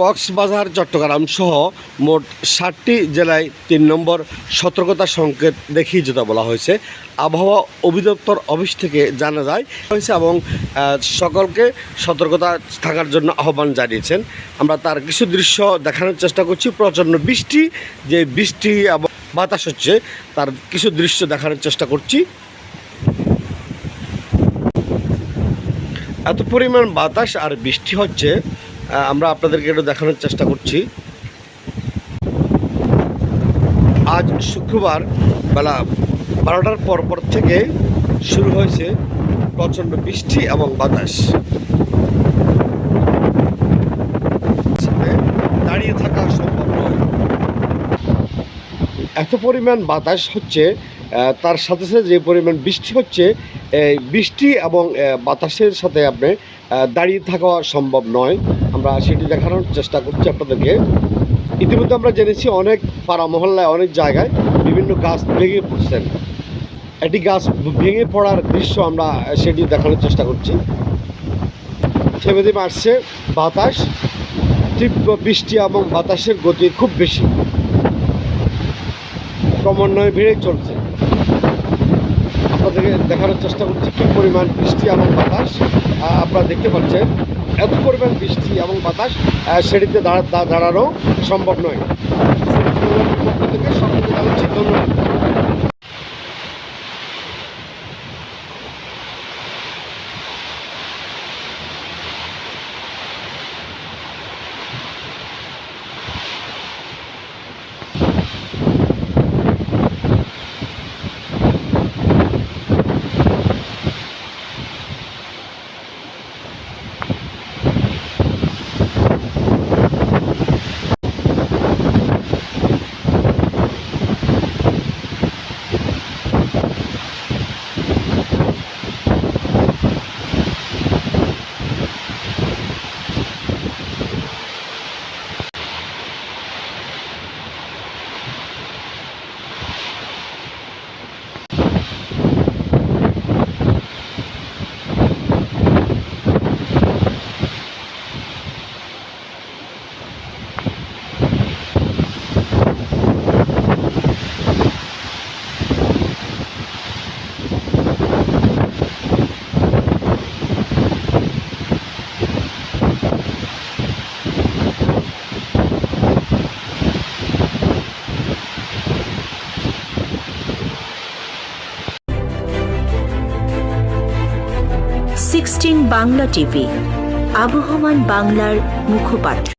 কক্সবাজার, চট্টগ্রাম সহ মোট ষাটটি জেলায় তিন নম্বর সতর্কতা সংকেত দেখিয়ে যেতে বলা হয়েছে। আবহাওয়া অধিদপ্তর অফিস থেকে জানা যায়, হয়েছে এবং সকলকে সতর্কতা থাকার জন্য আহ্বান জানিয়েছেন। আমরা তার কিছু দৃশ্য দেখানোর চেষ্টা করছি। প্রচণ্ড বৃষ্টি, যে বৃষ্টি বাতাস হচ্ছে, তার কিছু দৃশ্য দেখানোর চেষ্টা করছি। এত পরিমাণ বাতাস আর বৃষ্টি হচ্ছে আমরা আপনাদেরকে একটু দেখানোর চেষ্টা করছি। আজ শুক্রবার বেলা বারোটার পর পর থেকে শুরু হয়েছে প্রচণ্ড বৃষ্টি এবং বাতাস। দাঁড়িয়ে থাকা সম্ভব নয়। এত পরিমাণ বাতাস হচ্ছে তার সাথে সাথে যে পরিমাণ বৃষ্টি হচ্ছে বৃষ্টি এবং বাতাসের সাথে আপনি দাঁড়িয়ে থাকা সম্ভব নয়। আমরা সেটি দেখানোর চেষ্টা করছি আপনাদেরকে। ইতিমধ্যে আমরা জেনেছি অনেক পাড়া মহল্লায়, অনেক জায়গায় বিভিন্ন গাছ ভেঙে পড়ছেন। একটি গাছ ভেঙে পড়ার দৃশ্য আমরা সেটি দেখানোর চেষ্টা করছি। থেমে আসছে বাতাস, তীব্র বৃষ্টি এবং বাতাসের গতি খুব বেশি। ক্রমান্বয়ে বেড়ে চলছে। আপনাদেরকে দেখানোর চেষ্টা করছি কী পরিমাণ বৃষ্টি এবং বাতাস। আপনারা দেখতে পাচ্ছেন এত পরিমাণ বৃষ্টি এবং বাতাস সেটিতে দাঁড়ানো সম্ভব নয় পক্ষ থেকে সকলকে জানাচ্ছি ধন্যবাদ সিক্সটিন বাংলা টিভি আবহমান বাংলার মুখপাত্র।